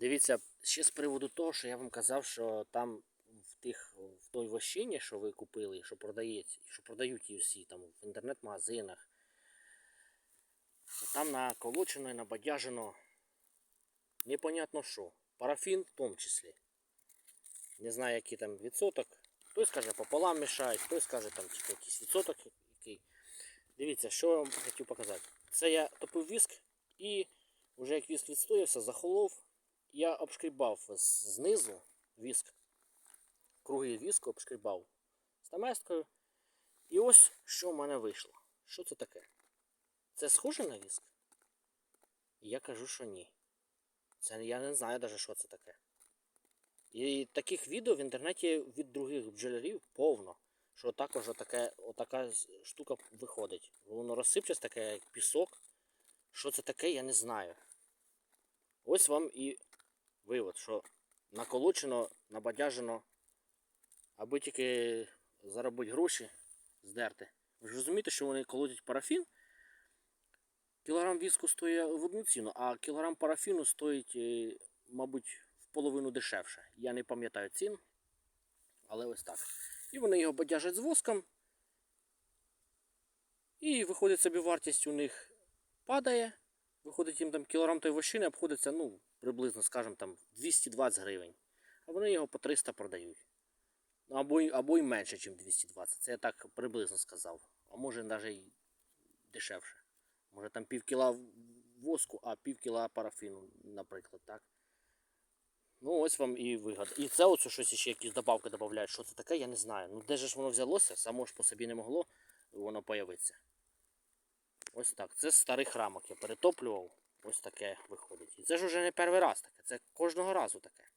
Дивіться, ще з приводу того, що я вам казав, що там в тих в той вощині, що ви купили, що продається, що продають її там в інтернет-магазинах. Там наколочено і набадяжено непонятно що. Парафін в тому числі. Не знаю, який там відсоток. Хтось каже пополам мішають, хтось каже там типу, якийсь відсоток який. Дивіться, що я вам хотів показати. Це я топив віск і вже як віск відстоявся, захолов, я обшкрібав знизу віск, круги віску обшкрібав стамескою. І ось що в мене вийшло. Що це таке? Це схоже на віск? Я кажу, що ні. Це я не знаю навіть, що це таке. І таких відео в інтернеті від других бджолярів повно. Що також отаке, отака штука виходить. Воно розсипчасте таке, як пісок. Що це таке, я не знаю. Ось вам і вивод, що наколочено, набадяжено, аби тільки заробити гроші, здерти. Ви ж розумієте, що вони колотять парафін. Кілограм віску стоїть в одну ціну, а кілограм парафіну стоїть, е, мабуть, в половину дешевше. Я не пам'ятаю цін, але ось так. І вони його бадяжать з воском. І виходить собі вартість у них падає. Виходить їм там кілограм тої вощини обходиться, ну, приблизно, скажімо, там 220 гривень. А вони його по 300 продають. Або, або й менше, ніж 220. Це я так приблизно сказав. А може навіть і дешевше. Може там пів кіла воску, а пів кіла парафіну, наприклад, так? Ну, ось вам і вигода. І це оце щось ще якісь добавки додають. Що це таке, я не знаю. Ну де ж воно взялося, само ж по собі не могло воно появитися. Ось так. Це з старих рамок я перетоплював. Ось таке виходить. І це ж уже не перший раз таке, це кожного разу таке.